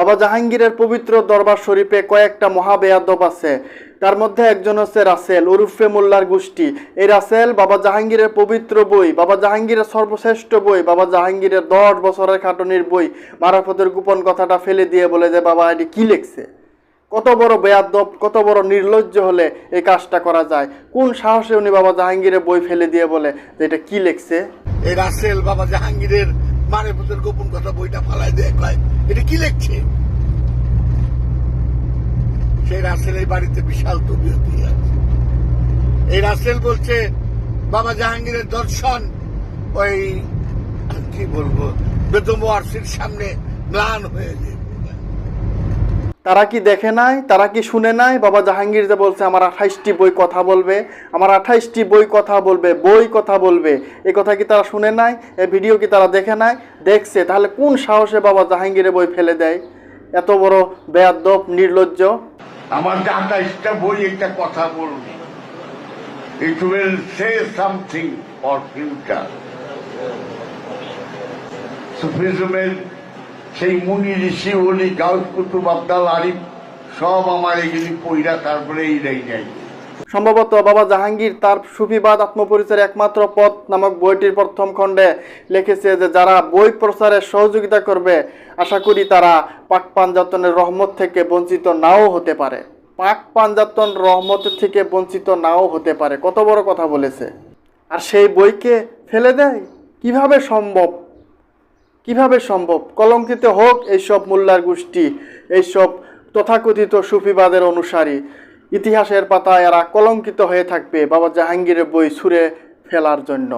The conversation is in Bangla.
বাবা জাহাঙ্গীরের পবিত্র দরবার শরীফে কয়েকটা মহাবেয়াদব আছে। তার মধ্যে একজন হচ্ছে রাসেল, উরুফে মোল্লার গোষ্ঠী। এই রাসেল বাবা জাহাঙ্গীরের পবিত্র বই, বাবা জাহাঙ্গীরের সর্বশ্রেষ্ঠ বই, বাবা জাহাঙ্গীরের দশ বছরের খাটনির বই মারাফতের গোপন কথাটা ফেলে দিয়ে বলে যে, বাবা, এটি কি লিখছে? কত বড় বেয়াদব, কত বড় নির্লজ্জ হলে এই কাজটা করা যায়? কোন সাহসে উনি বাবা জাহাঙ্গীরের বই ফেলে দিয়ে বলে যে, এটা কি লিখছে? এই রাসেল বাবা জাহাঙ্গীরের মারে পুতের গোপন কথা বইটা ফালাই দিয়ে এটা কি লিখছে? সেই রাসেলের বাড়িতে বিশাল তবিয়ত আছে। এই রাসেল বলছে, বাবা জাহাঙ্গীরের দর্শন ওই, কি বলব বেদম আরসির সামনে ম্লান হয়ে যায় তারা কি দেখে নাই? তারা কি শুনে নাই? বাবা জাহাঙ্গীর যে বলছে, আমার আঠাইশটি বই কথা বলবে। আমার আঠাইশটি বই কথা বলবে, বই কথা বলবে। এ কথা কি তারা শুনে নাই? এ ভিডিও কি তারা দেখে নাই? দেখছে। তাহলে কোন সাহসে বাবা জাহাঙ্গীরের বই ফেলে দেয়? এত বড় বেয়াদব, নির্লজ্জ। আমার আঠাইশটা বই, একটা কথা বলবে it will say something for future সুফিজমের সেই মুনি ঋষি, অলি, গাউস, কুতুব, আবদাল, আরিফ, সব আমার এগুলি পইরা তারপরে এই দেয় যাই সম্ভবত বাবা জাহাঙ্গীর তার সুফিবাদ আত্মপরিচয়ের একমাত্র পথ নামক বইটির প্রথম খণ্ডে লিখেছে যে যারা বই প্রচারে সহযোগিতা করবে, আশা করি তারা পাক পাঞ্জাতনের রহমত থেকে বঞ্চিত নাও হতে পারে। পাক পাঞ্জাতন রহমত থেকে বঞ্চিত নাও হতে পারে। কত বড় কথা বলেছে। আর সেই বইকে ফেলে দেয়? কীভাবে সম্ভব? কীভাবে সম্ভব? কলঙ্কিত হোক এইসব মোল্লার গোষ্ঠী, এইসব তথাকথিত সুফিবাদের অনুসারী। ইতিহাসের পাতায় এরা কলঙ্কিত হয়ে থাকবে বাবা জাহাঙ্গীরের বই ছুঁড়ে ফেলার জন্য।